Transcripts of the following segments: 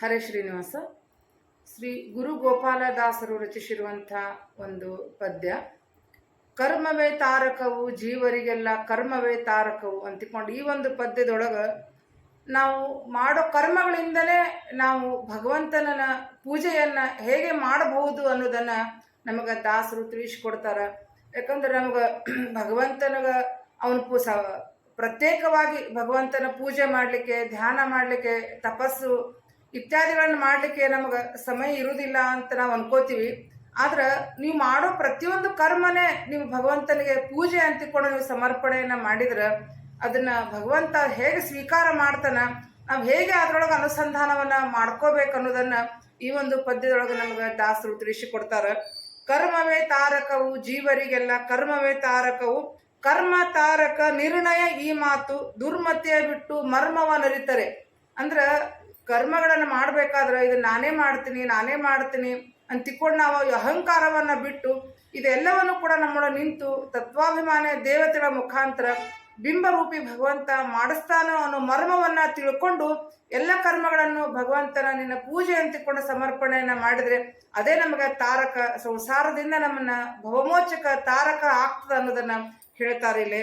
ಹರೇ ಶ್ರೀನಿವಾಸ. ಶ್ರೀ ಗುರು ಗೋಪಾಲದಾಸರು ರಚಿಸಿರುವಂಥ ಒಂದು ಪದ್ಯ. ಕರ್ಮವೇ ತಾರಕವು, ಜೀವರಿಗೆಲ್ಲ ಕರ್ಮವೇ ತಾರಕವು ಅಂತಿಕೊಂಡು ಈ ಒಂದು ಪದ್ಯದೊಳಗೆ ನಾವು ಮಾಡೋ ಕರ್ಮಗಳಿಂದಲೇ ನಾವು ಭಗವಂತನ ಪೂಜೆಯನ್ನು ಹೇಗೆ ಮಾಡಬಹುದು ಅನ್ನೋದನ್ನು ನಮಗೆ ದಾಸರು ತಿಳಿಸ್ಕೊಡ್ತಾರೆ. ಯಾಕಂದ್ರೆ ನಮಗೆ ಭಗವಂತನಿಗೆ ಅವನ ಪೂ ಪ್ರತ್ಯೇಕವಾಗಿ ಭಗವಂತನ ಪೂಜೆ ಮಾಡಲಿಕ್ಕೆ, ಧ್ಯಾನ ಮಾಡಲಿಕ್ಕೆ, ತಪಸ್ಸು ಇತ್ಯಾದಿಗಳನ್ನು ಮಾಡಲಿಕ್ಕೆ ನಮಗೆ ಸಮಯ ಇರುವುದಿಲ್ಲ ಅಂತ ನಾವು ಅನ್ಕೋತೀವಿ. ಆದ್ರೆ ನೀವು ಮಾಡೋ ಪ್ರತಿಯೊಂದು ಕರ್ಮನೇ ನೀವು ಭಗವಂತನಿಗೆ ಪೂಜೆ ಅಂತಿಕೊಂಡು ನೀವು ಸಮರ್ಪಣೆಯನ್ನು ಮಾಡಿದ್ರೆ ಅದನ್ನ ಭಗವಂತ ಹೇಗೆ ಸ್ವೀಕಾರ ಮಾಡ್ತಾನ, ನಾವು ಹೇಗೆ ಅದರೊಳಗೆ ಅನುಸಂಧಾನವನ್ನ ಮಾಡ್ಕೋಬೇಕು ಅನ್ನೋದನ್ನ ಈ ಒಂದು ಪದ್ಯದೊಳಗೆ ನಮಗೆ ದಾಸರು ತಿಳಿಸಿಕೊಡ್ತಾರೆ. ಕರ್ಮವೇ ತಾರಕವು ಜೀವರಿಗೆಲ್ಲ, ಕರ್ಮವೇ ತಾರಕವು, ಕರ್ಮ ತಾರಕ ನಿರ್ಣಯ ಈ ಮಾತು, ದುರ್ಮತಿಯ ಬಿಟ್ಟು ಮರ್ಮವ ನರಿತಾರೆ. ಅಂದ್ರೆ ಕರ್ಮಗಳನ್ನು ಮಾಡಬೇಕಾದ್ರೆ ಇದು ನಾನೇ ಮಾಡ್ತೀನಿ ನಾನೇ ಮಾಡ್ತೀನಿ ಅಂತ ತಿಕ್ಕೊಂಡು ನಾವು ಅಹಂಕಾರವನ್ನ ಬಿಟ್ಟು ಇದೆಲ್ಲವನ್ನು ಕೂಡ ನಮ್ಮೊಳಗೆ ನಿಂತು ತತ್ವಾಭಿಮಾನಿ ದೇವತೆಗಳ ಮುಖಾಂತರ ಬಿಂಬರೂಪಿ ಭಗವಂತ ಮಾಡಿಸ್ತಾನೋ ಅನ್ನೋ ಮರ್ಮವನ್ನ ತಿಳ್ಕೊಂಡು ಎಲ್ಲ ಕರ್ಮಗಳನ್ನು ಭಗವಂತನ ನಿನ್ನ ಪೂಜೆ ಅಂತಿಕೊಂಡು ಸಮರ್ಪಣೆಯನ್ನು ಮಾಡಿದ್ರೆ ಅದೇ ನಮಗೆ ತಾರಕ ಸಂಸಾರದಿಂದ ನಮ್ಮನ್ನ ಭವಮೋಚಕ ತಾರಕ ಆಗ್ತದೆ ಅನ್ನೋದನ್ನ ಹೇಳ್ತಾರೆ ಇಲ್ಲಿ.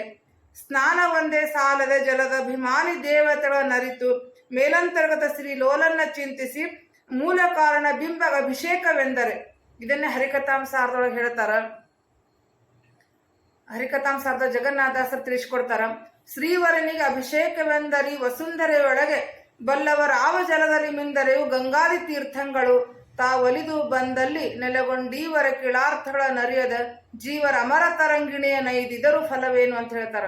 ಸ್ನಾನ ಒಂದೇ ಸಾಲದೆ ಜಲದ ಅಭಿಮಾನಿ ದೇವತೆಗಳ ನರಿತು ಮೇಲಂತರ್ಗತ ಶ್ರೀ ಲೋಲನ್ನ ಚಿಂತಿಸಿ ಮೂಲ ಕಾರಣ ಬಿಂಬ ಅಭಿಷೇಕವೆಂದರೆ, ಇದನ್ನೇ ಹರಿಕಥಾಂಸಾರದೊಳಗೆ ಹೇಳ್ತಾರ. ಹರಿಕಥಾಂಸಾರದ ಜಗನ್ನಾಥಾಸರು ತಿಳಿಸ್ಕೊಡ್ತಾರ, ಶ್ರೀವರನಿಗೆ ಅಭಿಷೇಕವೆಂದರಿ ವಸುಂಧರೆಯೊಳಗೆ ಬಲ್ಲವರಾವ ಜಲದಲ್ಲಿ ಮಿಂದರೆಯು ಗಂಗಾದಿ ತೀರ್ಥಂಗಳು ಒಲಿದು ಬಂದಲ್ಲಿ ನೆಲೆಗೊಂಡೀವರ ಕಿಳಾರ್ಥಗಳ ನರಿಯದ ಜೀವರ ಅಮರ ತರಂಗಿಣಿಯ ನೈದಿದರೂ ಫಲವೇನು? ಅಂತ ಹೇಳ್ತಾರ.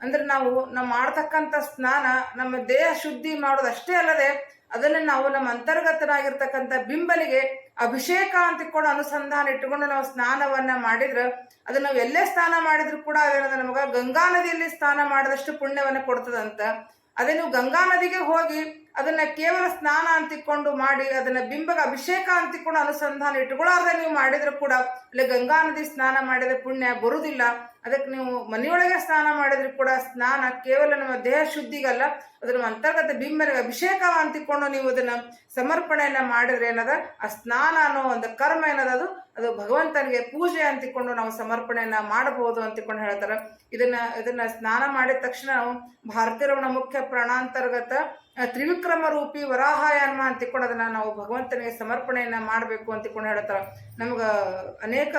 ಅಂದ್ರೆ ನಾವು ನಾವು ಮಾಡ್ತಕ್ಕಂಥ ಸ್ನಾನ ನಮ್ಮ ದೇಹ ಶುದ್ಧಿ ಮಾಡೋದಷ್ಟೇ ಅಲ್ಲದೆ ಅದನ್ನ ನಾವು ನಮ್ಮ ಅಂತರ್ಗತನಾಗಿರ್ತಕ್ಕಂಥ ಬಿಂಬಲಿಗೆ ಅಭಿಷೇಕ ಅಂತ ಕೂಡ ಅನುಸಂಧಾನ ಇಟ್ಟುಕೊಂಡು ನಾವು ಸ್ನಾನವನ್ನ ಮಾಡಿದ್ರೆ ಅದನ್ನ ನಾವು ಎಲ್ಲೇ ಸ್ನಾನ ಮಾಡಿದ್ರು ಕೂಡ ಅದೇನದ ನಮಗ ಗಂಗಾ ನದಿಯಲ್ಲಿ ಸ್ನಾನ ಮಾಡಿದಷ್ಟು ಪುಣ್ಯವನ್ನು ಕೊಡ್ತದಂತ. ಅದೇ ನೀವು ಗಂಗಾ ನದಿಗೆ ಹೋಗಿ ಅದನ್ನ ಕೇವಲ ಸ್ನಾನ ಅಂತಿಕೊಂಡು ಮಾಡಿ, ಅದನ್ನ ಬಿಂಬಗ ಅಭಿಷೇಕ ಅಂತಿಕೊಂಡು ಅನುಸಂಧಾನ ಇಟ್ಟುಕೊಳ್ಳಾರ್ದೆ ನೀವು ಮಾಡಿದ್ರು ಕೂಡ, ಅಲ್ಲಿ ಗಂಗಾ ನದಿ ಸ್ನಾನ ಮಾಡಿದ್ರೆ ಪುಣ್ಯ ಬರುವುದಿಲ್ಲ. ಅದಕ್ಕೆ ನೀವು ಮನೆಯೊಳಗೆ ಸ್ನಾನ ಮಾಡಿದ್ರು ಕೂಡ ಸ್ನಾನ ಕೇವಲ ನಮ್ಮ ದೇಹ ಶುದ್ಧಿಗಲ್ಲ ಅದ್ರ ಅಂತರ್ಗತ ಬಿಂಬನಿಗೆ ಅಭಿಷೇಕ ಅಂತಿಕೊಂಡು ನೀವು ಅದನ್ನ ಸಮರ್ಪಣೆಯನ್ನ ಮಾಡಿದ್ರೆ ಏನದ? ಆ ಸ್ನಾನ ಅನ್ನೋ ಒಂದು ಕರ್ಮ ಏನದ ಅದು? ಅದು ಭಗವಂತನಿಗೆ ಪೂಜೆ ಅಂತಿಕೊಂಡು ನಾವು ಸಮರ್ಪಣೆಯನ್ನ ಮಾಡಬಹುದು ಅಂತಿಕೊಂಡು ಹೇಳ್ತಾರೆ. ಇದನ್ನ ಇದನ್ನ ಸ್ನಾನ ಮಾಡಿದ ತಕ್ಷಣ ನಾವು ಭಾರತೀಯರವಣ ಮುಖ್ಯ ಪ್ರಾಣಾಂತರ್ಗತ ತ್ರಿವಿಕ್ರಮ ರೂಪಿ ವರಾಹಾಯನ್ಮ ಅಂತಿಕೊಂಡು ಅದನ್ನ ನಾವು ಭಗವಂತನಿಗೆ ಸಮರ್ಪಣೆಯನ್ನ ಮಾಡಬೇಕು ಅಂತಿಕೊಂಡು ಹೇಳ್ತಾರೆ ನಮ್ಗ ಅನೇಕ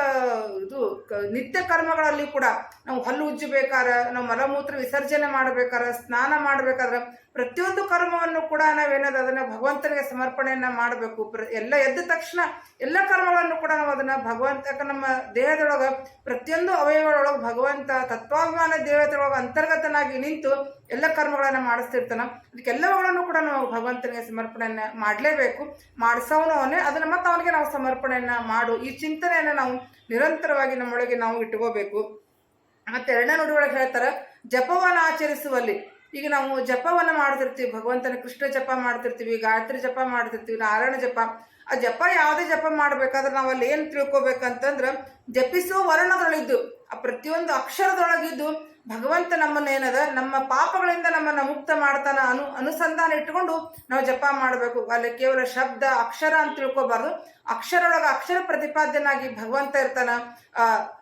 ಇದು ನಿತ್ಯ ಕರ್ಮಗಳಲ್ಲಿ ಕೂಡ ನಾವು ಹಲ್ಲು ಉಜ್ಜಬೇಕಾದ್ರೆ, ನಾವು ಮಲಮೂತ್ರ ವಿಸರ್ಜನೆ ಮಾಡ್ಬೇಕಾದ್ರೆ, ಸ್ನಾನ ಮಾಡ್ಬೇಕಾದ್ರೆ ಪ್ರತಿಯೊಂದು ಕರ್ಮವನ್ನು ಕೂಡ ನಾವೇನದ ಅದನ್ನ ಭಗವಂತನಿಗೆ ಸಮರ್ಪಣೆಯನ್ನ ಮಾಡಬೇಕು. ಎಲ್ಲ ಎದ್ದ ತಕ್ಷಣ ಎಲ್ಲ ಕರ್ಮಗಳನ್ನು ಕೂಡ ನಾವು ಅದನ್ನ ಭಗವಂತ ನಮ್ಮ ದೇಹದೊಳಗ ಪ್ರತಿಯೊಂದು ಅವಯವಗಳೊಳಗೆ ಭಗವಂತ ತತ್ವಾಭಿಮಾನ ದೇವತೆಯೊಳಗೆ ಅಂತರ್ಗತನಾಗಿ ನಿಂತು ಎಲ್ಲ ಕರ್ಮಗಳನ್ನು ಮಾಡಿಸ್ತಿರ್ತಾನ. ಅದಕ್ಕೆಲ್ಲವುಗಳನ್ನು ಕೂಡ ನಾವು ಭಗವಂತನಿಗೆ ಸಮರ್ಪಣೆಯನ್ನ ಮಾಡಲೇಬೇಕು. ಮಾಡಿಸೋನು ಅವನೇ, ಅದನ್ನ ಮತ್ತೆ ಅವನಿಗೆ ನಾವು ಸಮರ್ಪಣೆಯನ್ನು ಮಾಡು. ಈ ಚಿಂತನೆಯನ್ನ ನಾವು ನಿರಂತರವಾಗಿ ನಮ್ಮೊಳಗೆ ನಾವು ಇಟ್ಕೋಬೇಕು. ಮತ್ತೆ ಎರಡನೇ ನುಡಿಯೊಳಗೆ ಹೇಳ್ತಾರೆ, ಜಪವನ್ನು ಆಚರಿಸುವಲ್ಲಿ. ಈಗ ನಾವು ಜಪವನ್ನ ಮಾಡ್ತಿರ್ತೀವಿ, ಭಗವಂತನ ಕೃಷ್ಣ ಜಪ ಮಾಡ್ತಿರ್ತೀವಿ, ಗಾಯತ್ರಿ ಜಪ ಮಾಡ್ತಿರ್ತೀವಿ, ನಾರಾಯಣ ಜಪ. ಆ ಜಪ ಯಾವುದೇ ಜಪ ಮಾಡ್ಬೇಕಾದ್ರೆ ನಾವು ಅಲ್ಲಿ ಏನು ತಿಳ್ಕೊಬೇಕಂತಂದ್ರೆ, ಜಪಿಸುವ ವರ್ಣದೊಳಗಿದ್ದು, ಆ ಪ್ರತಿಯೊಂದು ಅಕ್ಷರದೊಳಗಿದ್ದು ಭಗವಂತ ನಮ್ಮನ್ನ ಏನದ? ನಮ್ಮ ಪಾಪಗಳಿಂದ ನಮ್ಮನ್ನ ಮುಕ್ತ ಮಾಡ್ತಾನ ಅನು, ಅನುಸಂಧಾನ ಇಟ್ಕೊಂಡು ನಾವು ಜಪ ಮಾಡಬೇಕು. ಅಲ್ಲಿ ಕೇವಲ ಶಬ್ದ, ಅಕ್ಷರ ಅಂತ ತಿಳ್ಕೊಬಾರ್ದು. ಅಕ್ಷರೊಳಗ ಅಕ್ಷರ ಪ್ರತಿಪಾದ್ಯನಾಗಿ ಭಗವಂತ ಇರ್ತಾನ. ಅ,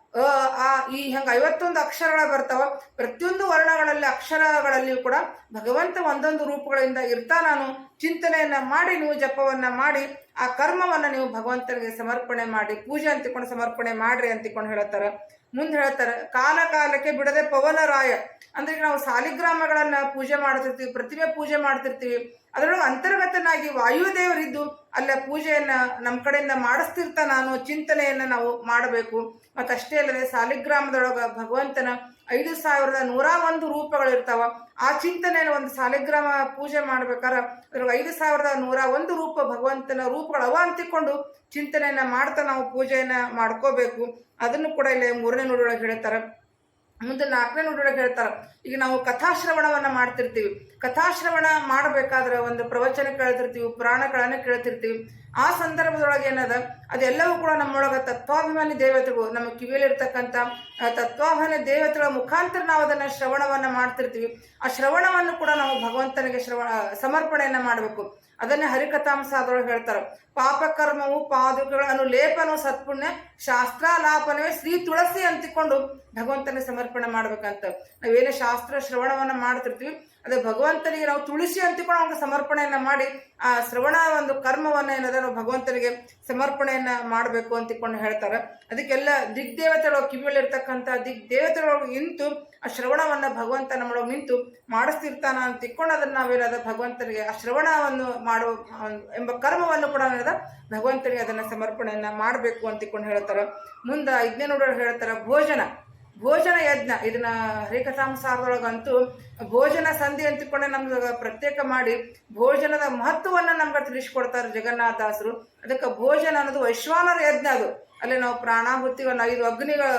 ಆ, ಈ ಹಂಗ ಐವತ್ತೊಂದು ಅಕ್ಷರಗಳ ಬರ್ತಾವ. ಪ್ರತಿಯೊಂದು ವರ್ಣಗಳಲ್ಲಿ, ಅಕ್ಷರಗಳಲ್ಲಿಯೂ ಕೂಡ ಭಗವಂತ ಒಂದೊಂದು ರೂಪಗಳಿಂದ ಇರ್ತಾ ನಾನು ಚಿಂತನೆಯನ್ನ ಮಾಡಿ ನೀವು ಜಪವನ್ನ ಮಾಡಿ, ಆ ಕರ್ಮವನ್ನ ನೀವು ಭಗವಂತನಿಗೆ ಸಮರ್ಪಣೆ ಮಾಡಿ, ಪೂಜೆ ಅಂತಿಕೊಂಡು ಸಮರ್ಪಣೆ ಮಾಡ್ರಿ ಅಂತಿಕೊಂಡು ಹೇಳ್ತಾರ ಮುಂದೆ ಹೇಳ್ತಾರೆ, ಕಾಲ ಕಾಲಕ್ಕೆ ಬಿಡದೆ ಪವನರಾಯ ಅಂದ್ರೆ ನಾವು ಸಾಲಿಗ್ರಾಮಗಳನ್ನ ಪೂಜೆ ಮಾಡ್ತಿರ್ತೀವಿ, ಪ್ರತಿಮೆ ಪೂಜೆ ಮಾಡ್ತಿರ್ತೀವಿ ಅದರೊಳಗೆ ಅಂತರ್ಗತನಾಗಿ ವಾಯುದೇವರಿದ್ದು ಅಲ್ಲ ಪೂಜೆಯನ್ನ ನಮ್ಮ ಕಡೆಯಿಂದ ಮಾಡಿಸ್ತಿರ್ತಾನ ಅನ್ನೋ ಚಿಂತನೆಯನ್ನ ನಾವು ಮಾಡಬೇಕು. ಮತ್ತಷ್ಟೇ ಅಲ್ಲದೆ ಸಾಲಿಗ್ರಾಮದೊಳಗ ಭಗವಂತನ ಐದು ಸಾವಿರದ ನೂರ ಒಂದು ರೂಪಗಳಿರ್ತಾವ. ಆ ಚಿಂತನೆಯಲ್ಲಿ ಒಂದು ಸಾಲಿಗ್ರಾಮ ಪೂಜೆ ಮಾಡ್ಬೇಕಾದ್ರೆ ಅದ್ರಾಗ ಐದು ಸಾವಿರದ ನೂರ ಒಂದು ರೂಪ ಭಗವಂತನ ರೂಪಗಳು ಅವ ಅಂತಿಕೊಂಡು ಚಿಂತನೆಯನ್ನ ಮಾಡ್ತಾ ನಾವು ಪೂಜೆಯನ್ನ ಮಾಡ್ಕೋಬೇಕು. ಅದನ್ನು ಕೂಡ ಇಲ್ಲಿ ಮೂರನೇ ನುಡಿಯೊಳಗೆ ಹೇಳ್ತಾರೆ. ಮುಂದೆ ನಾಲ್ಕನೇ ನುಡಿಯೊಳಗೆ ಹೇಳ್ತಾರೆ. ಈಗ ನಾವು ಕಥಾಶ್ರವಣವನ್ನ ಮಾಡ್ತಿರ್ತೀವಿ. ಕಥಾಶ್ರವಣ ಮಾಡಬೇಕಾದ್ರೆ ಒಂದು ಪ್ರವಚನ ಕೇಳ್ತಿರ್ತೀವಿ, ಪುರಾಣಗಳನ್ನು ಕೇಳ್ತಿರ್ತೀವಿ. ಆ ಸಂದರ್ಭದೊಳಗೆ ಏನದ? ಅದೆಲ್ಲವೂ ಕೂಡ ನಮ್ಮೊಳಗೆ ತತ್ವಾಭಿಮಾನಿ ದೇವತೆಗಳು, ನಮ್ಮ ಕಿವಿಯಲ್ಲಿರ್ತಕ್ಕಂಥ ತತ್ವಾಭಿಮಾನಿ ದೇವತೆಗಳ ಮುಖಾಂತರ ನಾವು ಅದನ್ನು ಶ್ರವಣವನ್ನು ಮಾಡ್ತಿರ್ತೀವಿ. ಆ ಶ್ರವಣವನ್ನು ಕೂಡ ನಾವು ಭಗವಂತನಿಗೆ ಶ್ರವಣ ಸಮರ್ಪಣೆಯನ್ನ ಮಾಡಬೇಕು. ಅದನ್ನೇ ಹರಿಕಥಾಂಸ ಅದ್ರೊಳಗೆ ಹೇಳ್ತಾರೆ. ಪಾಪಕರ್ಮವು ಪಾದುಕೆಗಳ ಅನುಲೇಪನವು ಲೇಪನವು ಸತ್ಪುಣ್ಯ ಶಾಸ್ತ್ರಾಲಾಪನವೇ ಶ್ರೀ ತುಳಸಿ ಅಂತಿಕೊಂಡು ಭಗವಂತನಿಗೆ ಸಮರ್ಪಣೆ ಮಾಡ್ಬೇಕಂತ. ನಾವೇನೇ ಶಾಸ್ತ್ರ ಶ್ರವಣವನ್ನ ಮಾಡ್ತಿರ್ತೀವಿ. ಅದೇ ಭಗವಂತನಿಗೆ ನಾವು ತುಳಸಿ ಅಂತಿಕೊಂಡು ಅವನಿಗೆ ಸಮರ್ಪಣೆಯನ್ನ ಮಾಡಿ, ಆ, ಶ್ರವಣ ಒಂದು ಕರ್ಮವನ್ನ ಏನದ? ನಾವು ಭಗವಂತನಿಗೆ ಸಮರ್ಪಣೆಯನ್ನ ಮಾಡಬೇಕು ಅಂತಿಕೊಂಡು ಹೇಳ್ತಾರೆ. ಅದಕ್ಕೆಲ್ಲ ದಿಗ್ದೇವತೆಗಳು ಕಿವಿಯಲ್ಲಿರ್ತಕ್ಕಂಥ ದಿಗ್ ದೇವತೆಗಳು ನಿಂತು ಆ ಶ್ರವಣವನ್ನು ಭಗವಂತ ನಮ್ಮೊಳಗೆ ನಿಂತು ಮಾಡಿಸ್ತಿರ್ತಾನ ಅಂತ ತಿಕ್ಕೊಂಡು ಅದನ್ನ ನಾವೇನದ ಭಗವಂತನಿಗೆ ಆ ಶ್ರವಣವನ್ನು ಮಾಡುವ ಎಂಬ ಕರ್ಮವನ್ನು ಕೂಡ ನಡೆದ ಭಗವಂತನಿಗೆ ಅದನ್ನು ಸಮರ್ಪಣೆಯನ್ನು ಮಾಡಬೇಕು ಅಂತ ಹೇಳ್ತಾರೆ. ಮುಂದೆ ಐದನೇ ನೋಡೋರು ಹೇಳ್ತಾರೆ ಭೋಜನ. ಭೋಜನ ಯಜ್ಞ. ಇದನ್ನ ಹರಿಕಥಾಂಸಾರದೊಳಗಂತೂ ಭೋಜನ ಸಂಧಿ ಅಂತಿಕೊಂಡೆ ನಮ್ಗೆ ಪ್ರತ್ಯೇಕ ಮಾಡಿ ಭೋಜನದ ಮಹತ್ವವನ್ನ ನಮ್ಗೆ ತಿಳಿಸ್ಕೊಡ್ತಾರೆ ಜಗನ್ನಾಥಾಸರು. ಅದಕ್ಕೆ ಭೋಜನ ಅನ್ನೋದು ವೈಶ್ವಾನರ ಯಜ್ಞ ಅದು. ಅಲ್ಲಿ ನಾವು ಪ್ರಾಣಾಹುತಿಗಳನ್ನ ಐದು ಅಗ್ನಿಗಳ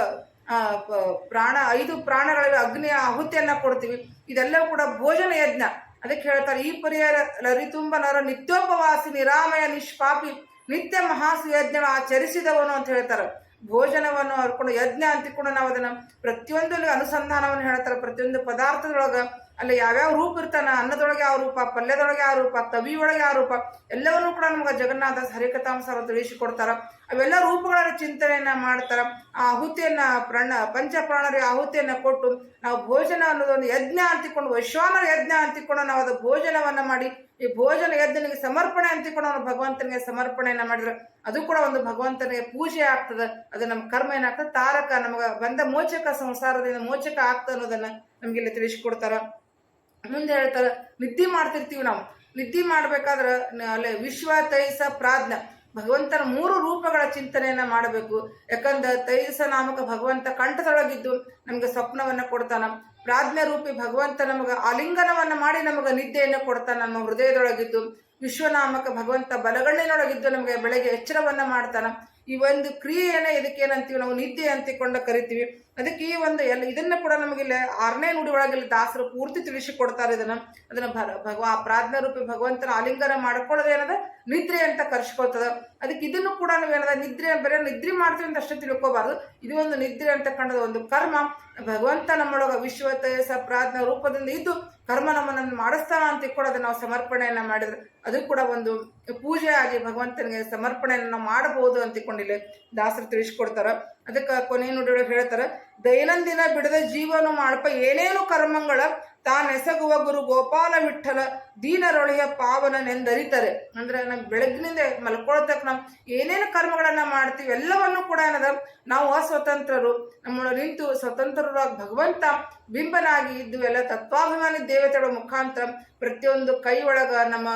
ಪ್ರಾಣ, ಐದು ಪ್ರಾಣಗಳಿಗೆ ಅಗ್ನಿಯ ಆಹುತಿಯನ್ನ ಕೊಡ್ತೀವಿ. ಇದೆಲ್ಲವೂ ಕೂಡ ಭೋಜನ ಯಜ್ಞ. ಅದಕ್ಕೆ ಹೇಳ್ತಾರೆ, ಈ ಪರಿಹಾರ ಲರಿತುಂಬ ನರ ನಿತ್ಯೋಪವಾಸಿ ನಿರಾಮಯ ನಿಷ್ಪಾಪಿ ನಿತ್ಯ ಮಹಾಸು ಯಜ್ಞ ಆಚರಿಸಿದವನು ಅಂತ ಹೇಳ್ತಾರೆ. ಭೋಜನವನ್ನು ಹರ್ಕೊಂಡು ಯಜ್ಞ ಅಂತ ಕೂಡ ನಾವು ಅದನ್ನ ಪ್ರತಿಯೊಂದು ಅನುಸಂಧಾನವನ್ನು ಹೇಳ್ತಾರೆ. ಪ್ರತಿಯೊಂದು ಪದಾರ್ಥದೊಳಗ ಅಲ್ಲಿ ಯಾವ್ಯಾವ ರೂಪ ಇರ್ತಾನ, ಅನ್ನದೊಳಗೆ ಯಾವ ರೂಪ, ಪಲ್ಯದೊಳಗೆ ಯಾವ ರೂಪ ತವಿಯೊಳಗೆ ಯಾವ ರೂಪ, ಎಲ್ಲವನ್ನೂ ಕೂಡ ನಮ್ಗೆ ಜಗನ್ನಾಥ ಹರಿಕಥಾಂಸರು ತಿಳಿಸಿಕೊಡ್ತಾರ. ಅವೆಲ್ಲ ರೂಪಗಳ ಚಿಂತನೆಯನ್ನ ಮಾಡ್ತಾರ. ಆ ಆಹುತಿಯನ್ನ ಪ್ರಣ ಪಂಚಪ್ರಾಣರಿಗೆ ಆಹುತಿಯನ್ನ ಕೊಟ್ಟು ನಾವು ಭೋಜನ ಅನ್ನೋದೊಂದು ಯಜ್ಞ ಅಂತಿಕೊಂಡು ವೈಶ್ವಾನರ ಯಜ್ಞ ಅಂತಿಕೊಂಡು ನಾವು ಅದು ಭೋಜನವನ್ನ ಮಾಡಿ ಈ ಭೋಜನ ಯಜ್ಞನಿಗೆ ಸಮರ್ಪಣೆ ಅಂತ ಕೂಡ ನಾವು ಭಗವಂತನಿಗೆ ಸಮರ್ಪಣೆಯನ್ನ ಮಾಡಿದ್ರೆ. ಅದು ಕೂಡ ಒಂದು ಭಗವಂತನಿಗೆ ಪೂಜೆ ಆಗ್ತದೆ. ಅದು ನಮ್ಮ ಕರ್ಮ ಏನಾಗ್ತದೆ? ತಾರಕ ನಮಗೆ ಬಂದ ಮೋಚಕ ಸಂಸಾರದಿಂದ ಮೋಚಕ ಆಗ್ತದೆ ಅನ್ನೋದನ್ನ ನಮ್ಗೆಲ್ಲ ತಿಳಿಸ್ಕೊಡ್ತಾರ. ಮುಂದೆ ಹೇಳ್ತಾರ, ನಿದ್ದೆ ಮಾಡ್ತಿರ್ತೀವಿ ನಾವು. ನಿದ್ದೆ ಮಾಡ್ಬೇಕಾದ್ರ ಅಲ್ಲೇ ವಿಶ್ವ ತೈಸ ಪ್ರಾಜ್ಞ. ಭಗವಂತನ ಮೂರು ರೂಪಗಳ ಚಿಂತನೆಯನ್ನ ಮಾಡಬೇಕು. ಯಾಕಂದ್ರೆ ತೈಸ ನಾಮಕ ಭಗವಂತ ಕಂಠದೊಳಗಿದ್ದು ನಮ್ಗೆ ಸ್ವಪ್ನವನ್ನ ಕೊಡ್ತಾನ. ಪ್ರಾಜ್ಞ ರೂಪಿ ಭಗವಂತ ನಮಗೆ ಆಲಿಂಗನವನ್ನ ಮಾಡಿ ನಮಗೆ ನಿದ್ದೆಯನ್ನು ಕೊಡ್ತಾ ನಮ್ಮ ಹೃದಯದೊಳಗಿದ್ದು, ವಿಶ್ವನಾಮಕ ಭಗವಂತ ಬಲಗಣ್ಣಿನೊಳಗಿದ್ದು ನಮಗೆ ಬೆಳಗ್ಗೆ ಎಚ್ಚರವನ್ನ ಮಾಡ್ತಾನೆ. ಈ ಒಂದು ಕ್ರಿಯೆಯನ್ನ ಇದಕ್ಕೇನಂತೀವಿ ನಾವು ನಿದ್ದೆ ಅಂತಿಕೊಂಡು ಕರಿತೀವಿ. ಅದಕ್ಕೆ ಈ ಒಂದು ಎಲ್ಲ ಇದನ್ನ ಕೂಡ ನಮಗೆ ಇಲ್ಲಿ ಆರನೇ ನುಡಿ ಒಳಗೆ ದಾಸರು ಪೂರ್ತಿ ತಿಳಿಸಿಕೊಡ್ತಾರೆ ಇದನ್ನ. ಅದನ್ನ ಭಗವಾ ಪ್ರಾಜ್ಞ ರೂಪಿ ಭಗವಂತನ ಆಲಿಂಗನ ಮಾಡ್ಕೊಳ್ಳೋದು ಏನದ? ನಿದ್ರೆ ಅಂತ ಕರ್ಸ್ಕೊತದ ಅದಕ್ಕೆ ಇದನ್ನು ಕೂಡ ನಾವೇನದ ನಿದ್ರೆ ಬರೀ ನಿದ್ರೆ ಮಾಡ್ತೀವಿ ಅಂತ ಅಷ್ಟೇ ತಿಳ್ಕೋಬಾರ್ದು. ಇದು ಒಂದು ನಿದ್ರೆ ಅಂತಕ್ಕಂಥದ್ದು ಒಂದು ಕರ್ಮ. ಭಗವಂತ ನಮ್ಮೊಳಗ ವಿಶ್ವ ತೇಜಸ ಪ್ರಾರ್ಥನಾ ರೂಪದಿಂದ ಇದ್ದು ಕರ್ಮ ನಮ್ಮನ್ನು ಮಾಡಿಸ್ತಾನ ಅಂತ ಕೂಡ ಅದನ್ನ ನಾವು ಸಮರ್ಪಣೆಯನ್ನ ಮಾಡಿದ್ರೆ ಅದು ಕೂಡ ಒಂದು ಪೂಜೆ ಆಗಿ ಭಗವಂತನಿಗೆ ಸಮರ್ಪಣೆಯನ್ನು ನಾವು ಮಾಡಬಹುದು ಅಂತಿಕೊಂಡಿಲ್ಲ ದಾಸರು ತಿಳಿಸ್ಕೊಡ್ತಾರ. ಅದಕ್ಕೆ ಕೊನೆ ನುಡಿಯೊಳಗೆ ಹೇಳ್ತಾರ ದೈನಂದಿನ ಬಿಡದ ಜೀವನ ಮಾಡಪ್ಪ ಏನೇನು ಕರ್ಮಗಳ ತಾನೆಸಗುವ ಗುರು ಗೋಪಾಲ ವಿಠಲ ದೀನರೊಳೆಯ ಪಾವನನೆಂದರಿತಾರೆ ಅಂದ್ರೆ ನಮ್ಮ ಬೆಳಗ್ಗಿನಿಂದ ಮಲ್ಕೊಳ್ತಕ್ಕ ನಾವು ಏನೇನು ಕರ್ಮಗಳನ್ನ ಮಾಡ್ತೀವಿ ಎಲ್ಲವನ್ನು ಕೂಡ ಏನದ, ನಾವು ಅಸ್ವತಂತ್ರರು. ನಮ್ಮೊಳಗೆ ನಿಂತು ಸ್ವತಂತ್ರರಾಗಿ ಭಗವಂತ ಬಿಂಬನಾಗಿ ಇದ್ದು ಎಲ್ಲ ತತ್ವಾಭಿಮಾನಿ ದೇವತೆಗಳ ಮುಖಾಂತರ ಪ್ರತಿಯೊಂದು ಕೈ ಒಳಗ ನಮ್ಮ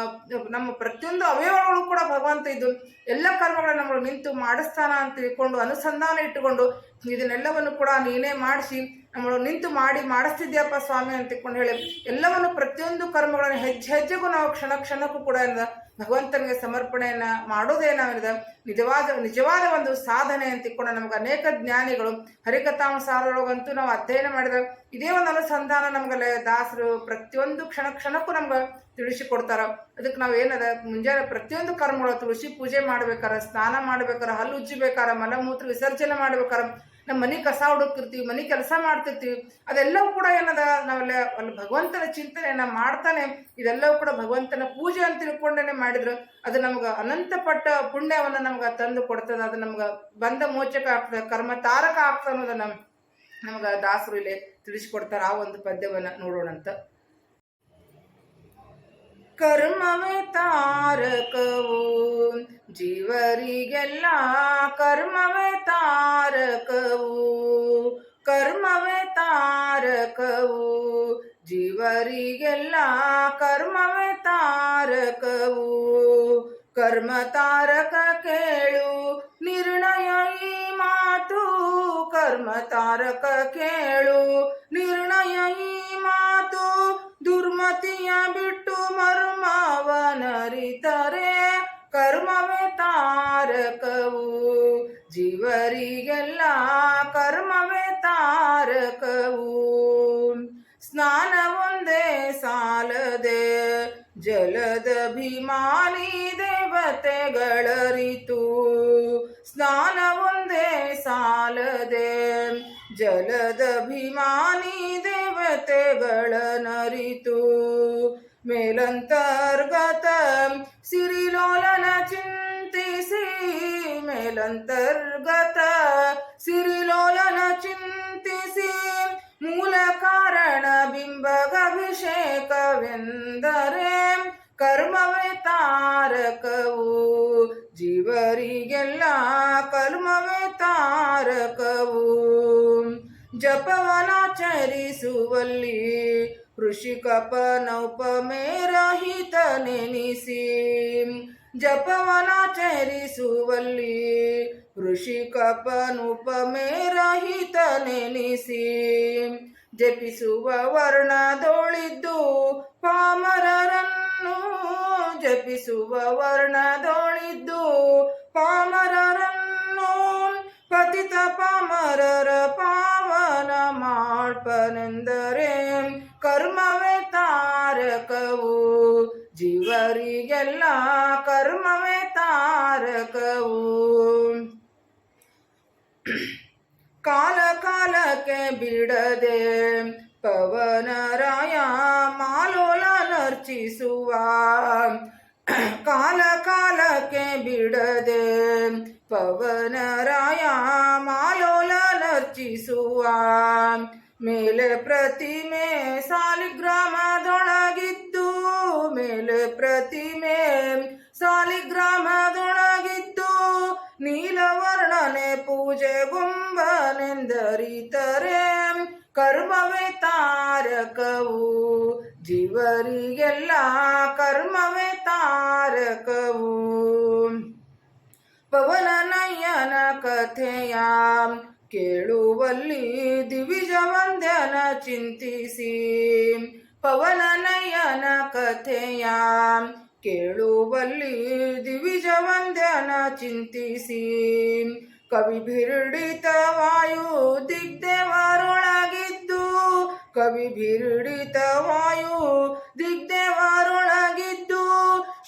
ನಮ್ಮ ಪ್ರತಿಯೊಂದು ಅವಯವಗಳು ಕೂಡ ಭಗವಂತ ಇದ್ದು ಎಲ್ಲ ಕರ್ಮಗಳನ್ನ ನಮ್ಮ ನಿಂತು ಮಾಡಿಸ್ತಾನ ಅಂತ ತಿಳ್ಕೊಂಡು ಅನುಸಂಧಾನ ಇಟ್ಟುಕೊಂಡು ಇದನ್ನೆಲ್ಲವನ್ನು ಕೂಡ ನೀನೇ ಮಾಡಿಸಿ ನಮ್ಮಳು ನಿಂತು ಮಾಡಿ ಮಾಡಿಸ್ತಿದ್ಯಪ್ಪ ಸ್ವಾಮಿ ಅಂತ ತಿಳ್ಕೊಂಡು ಹೇಳಿ, ಎಲ್ಲವನ್ನು ಪ್ರತಿಯೊಂದು ಕರ್ಮಗಳನ್ನು ಹೆಜ್ಜೆ ಹೆಜ್ಜೆಗೂ ನಾವು ಕ್ಷಣ ಕ್ಷಣಕ್ಕೂ ಕೂಡ ಏನಿದೆ, ಭಗವಂತನಿಗೆ ಸಮರ್ಪಣೆಯನ್ನ ಮಾಡೋದೇನಾಗಿದೆ ನಿಜವಾದ ನಿಜವಾದ ಒಂದು ಸಾಧನೆ ಅಂತ ತಿಳ್ಕೊಂಡು ನಮ್ಗೆ ಅನೇಕ ಜ್ಞಾನಿಗಳು ಹರಿಕಥಾಂಸಾರೊಳಗಂತೂ ನಾವು ಅಧ್ಯಯನ ಮಾಡಿದಾಗ ಇದೇ ಒಂದು ಅನುಸಂಧಾನ ನಮ್ಗೆ ದಾಸರು ಪ್ರತಿಯೊಂದು ಕ್ಷಣ ಕ್ಷಣಕ್ಕೂ ನಮ್ಗೆ ತಿಳಿಸಿಕೊಡ್ತಾರ. ಅದಕ್ಕೆ ನಾವು ಏನದ, ಮುಂಜಾನೆ ಪ್ರತಿಯೊಂದು ಕರ್ಮಗಳು ತುಳಸಿ ಪೂಜೆ ಮಾಡ್ಬೇಕಾರ, ಸ್ನಾನ ಮಾಡ್ಬೇಕಾರ, ಹಲ್ಲು ಉಜ್ಜಿಬೇಕಾರ, ಮಲಮೂತ್ರ ವಿಸರ್ಜನೆ ಮಾಡ್ಬೇಕಾರ ನಮ್ಮ ಮನೆ ಕಸ ಹುಡುಕ್ತಿರ್ತೀವಿ, ಮನೆ ಕೆಲಸ ಮಾಡ್ತಿರ್ತೀವಿ, ಅದೆಲ್ಲವೂ ಕೂಡ ಏನದ, ನಾವೆಲ್ಲ ಅಲ್ಲಿ ಭಗವಂತನ ಚಿಂತನೆಯನ್ನ ಮಾಡ್ತಾನೆ, ಇದೆಲ್ಲವೂ ಕೂಡ ಭಗವಂತನ ಪೂಜೆ ಅಂತ ತಿಳ್ಕೊಂಡೇನೆ ಮಾಡಿದ್ರು. ಅದು ನಮ್ಗೆ ಅನಂತ ಪಟ್ಟ ಪುಣ್ಯವನ್ನ ನಮ್ಗೆ ತಂದು ಕೊಡ್ತದೆ, ಅದು ನಮ್ಗೆ ಬಂದ ಮೋಚಕ ಆಗ್ತದೆ, ಕರ್ಮ ತಾರಕ ಆಗ್ತದೆ ಅನ್ನೋದನ್ನ ನಮ್ಗೆ ದಾಸರು ಇಲ್ಲಿ ತಿಳಿಸ್ಕೊಡ್ತಾರೆ ಆ ಒಂದು ಪದ್ಯವನ್ನ ನೋಡೋಣಂತ. ಕರ್ಮವೇ ತಾರಕವು ಜೀವರಿಗೆಲ್ಲ ಕರ್ಮವೇ ತಾರಕವು ಕರ್ಮವೇ ತಾರಕವು ಜೀವರಿಗೆಲ್ಲ ಕರ್ಮವೇ ತಾರಕವು ಕರ್ಮ ತಾರಕ ಕೇಳು ನಿರ್ಣಯ ಈ ಮಾತು ಕರ್ಮ ತಾರಕ ಕೇಳು ನಿರ್ಣಯ ಈ ಮಾತು ದುರ್ಮತಿಯ ಬಿಟ್ಟು ಮರ್ಮವನರಿತರೆ ಕರ್ಮವೇ ತಾರಕವು. ಜೀವರಿಗೆಲ್ಲ ಕರ್ಮವೇ ತಾರಕವು. ಸ್ನಾನ ಒಂದೇ ಸಾಲದೆ ಜಲದಭಿಮಾನಿ ದೇವತೆಗಳರಿತು. ಸ್ನಾನವೊಂದೇ ಸಾಲದೆ ಜಲದಭಿಮಾನಿ ದೇವತೆಗಳ ನರಿತು. ಮೇಲಂತರ್ಗತ ಸಿರಿಲೋಲನ ಚಿಂತಿಸಿ. ಮೇಲಂತರ್ಗತ ಸಿರಿಲೋಲನ ಚಿಂತಿಸಿ. ಮೂಲ ಕಾರಣ ಬಿಂಬಗಭಿಷೇಕವೆಂದರೆ ಕರ್ಮವೇ ತಾರಕವು. ಜೀವರಿಗೆಲ್ಲ ಕರ್ಮವೇ ತಾರಕವು. ಜಪವನಾಚರಿಸುವಲ್ಲಿ ಋಷಿಕಪನೌಪಮೇರಹಿತ ನೆನಿಸಿ ಜಪವನಾಚರಿಸುವಲ್ಲಿ ಋಷಿಕಪನುಪಮೇರಹಿತ ನೆನಿಸಿ ಜಪಿಸುವ ವರ್ಣದೋಳಿದ್ದು ಪಾಮರರನ್ನು. ಜಪಿಸುವ ವರ್ಣದೋಳಿದ್ದು ಪಾಮರರನ್ನು. ಪತಿತ ಪಾಮರರ ಕಾಲ ಕಾಲಕ್ಕೆ ಬಿಡದೆ ಪವನರಾಯ ಮಾಲೋಲ ನರ್ಚಿಸುವ ಕಾಲ ಕಾಲಕ್ಕೆ ಬಿಡದೆ ಪವನರಾಯ ಮಾಲೋಲ ನರ್ಚಿಸುವ ಮೇಲೆ ಪ್ರತಿಮೆ ಸಾಲಿಗ್ರಾಮದೊಳಗಿದ್ದು, ಮೇಲೆ ಪ್ರತಿಮೆ ಸಾಲಿಗ್ರಾಮದೊಳಗಿದ್ದು ನೀಲವರ್ಣನೆ ಪೂಜೆ ಗುಂಬನೆಂದರಿತರೆ ಕರ್ಮವೇ ತಾರಕವು, ಜೀವರಿಗೆಲ್ಲ ಕರ್ಮವೇ ತಾರಕವು. ಪವನನಯ್ಯನ ಕಥೆಯ ಕೇಳುವಲ್ಲಿ ದಿವಿಜ ವಂದ್ಯನ ಚಿಂತಿಸಿ. ಪವನನಯ್ಯನ ಕಥೆಯ ಕೇಳುವಲ್ಲಿ ದಿವಿಜ ವಂದ್ಯನ ಚಿಂತಿಸಿ. ಕವಿ ಬಿರುಡಿತ ವಾಯು ದಿಗ್ದೇವರೊಳಗಿದ್ದು ಕವಿ ಬಿರುಡಿತ ವಾಯು ದಿಗ್ದೇವರೊಳಗಿದ್ದು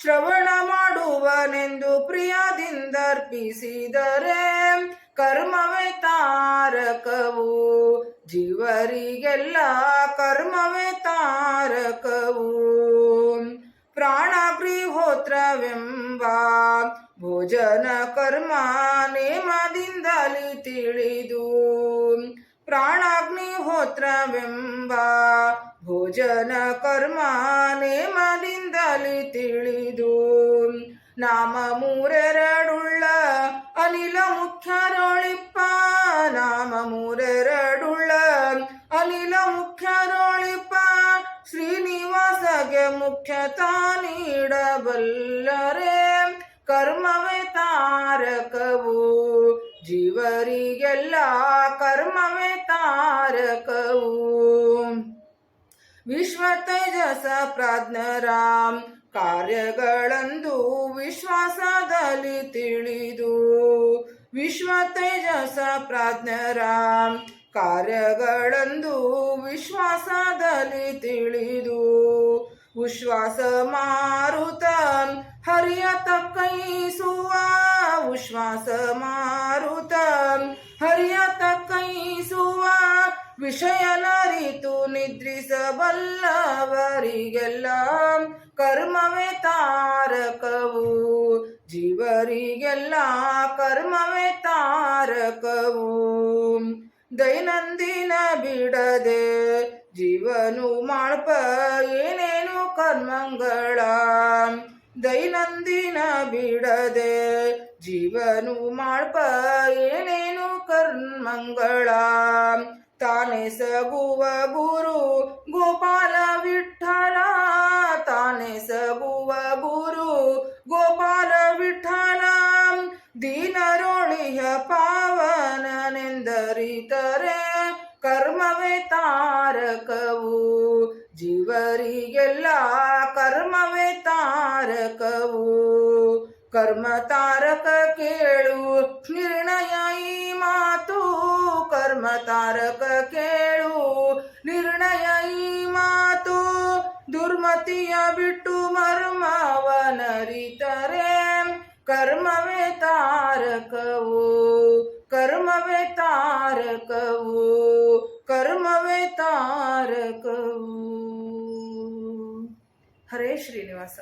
ಶ್ರವಣ ಮಾಡುವನೆಂದು ಪ್ರಿಯದಿಂದರ್ಪಿಸಿದರೆ ಕರ್ಮವೇ ತಾರಕವು. ಜೀವರಿಗೆಲ್ಲ ಕರ್ಮವೇ ತಾರಕವು. ಪ್ರಾಣಗೃಹೋತ್ರವೆಂಬ ಭೋಜನ ಕರ್ಮ ನೇಮದಿಂದಲಿ ತಿಳಿದು ಪ್ರಾಣಾಗ್ನಿಹೋತ್ರವೆಂಬ ಭೋಜನ ಕರ್ಮ ನೇಮದಿಂದಲಿ ತಿಳಿದು ನಾಮ ಮೂರೆರಡುಳ್ಳ ಅನಿಲ ಮುಖ್ಯರೊಳಿಪ್ಪ ನಾಮ ಮೂರೆರಡುಳ್ಳ ಅನಿಲ ಮುಖ್ಯತ ನೀಡಬಲ್ಲರೆ ಕರ್ಮವೇ ತಾರಕವು. ಜೀವರಿಗೆಲ್ಲ ಕರ್ಮವೇ ತಾರಕವು. ವಿಶ್ವ ತೇಜಸ ಪ್ರಾಜ್ಞರಾಮ್ ಕಾರ್ಯಗಳಂದು ವಿಶ್ವಾಸದಲ್ಲಿ ತಿಳಿದು. ವಿಶ್ವ ತೇಜಸ ಪ್ರಾಜ್ಞರಾಮ್ ಕಾರ್ಯಗಳಂದು ವಿಶ್ವಾಸದಲ್ಲಿ ತಿಳಿದು. ವಿಶ್ವಾಸ ಮಾರುತ ಹರಿಯ ಕೈಸುವ ವಿಶ್ವಾಸ ಮಾರುತ ಹರಿಯ ತಕ್ಕೈಸುವ ವಿಷಯನರಿತು ನಿದ್ರಿಸಬಲ್ಲವರಿಗೆಲ್ಲ, ಕರ್ಮವೇ ತಾರಕವು. ಜೀವರಿಗೆಲ್ಲ ಕರ್ಮವೇ ತಾರಕವು. ದೈನಂದಿನ ಬಿಡದೆ ಜೀವನು ಮಾಡ್ಪ ಏನೇನು ಕರ್ಮಂಗಳ. ದೈನಂದಿನ ಬಿಡದೆ ಜೀವನು ಮಾಡ್ಪ ಏನೇನು ಕರ್ಮಂಗಳ. ತಾನೇ ಸಗುವ ಗುರು ಗೋಪಾಲ ವಿಠಲ. ತಾನೇ ಸಗುವ ಗುರು ಗೋಪಾಲ ದೀನರೋಳಿಯ ಪಾವನನೆಂದರಿತರೆ ಕರ್ಮವೇ ತಾರಕವು. ಜೀವರಿಗೆಲ್ಲ ಕರ್ಮವೇ ತಾರಕವು. ಕರ್ಮ ತಾರಕ ಕೇಳು, ನಿರ್ಣಯ ಈ ಮಾತು. ಕರ್ಮ ತಾರಕ ಕೇಳು, ನಿರ್ಣಯ ಈ ಮಾತು. ದುರ್ಮತಿಯ ಬಿಟ್ಟು ಮರ್ಮವನರಿತರೆ ಕರ್ಮವೇ ತಾರಕವು ಕರ್ಮವೇ ತಾರಕವು ಕರ್ಮವೇ ತಾರಕವು ಹರೇ ಶ್ರೀನಿವಾಸ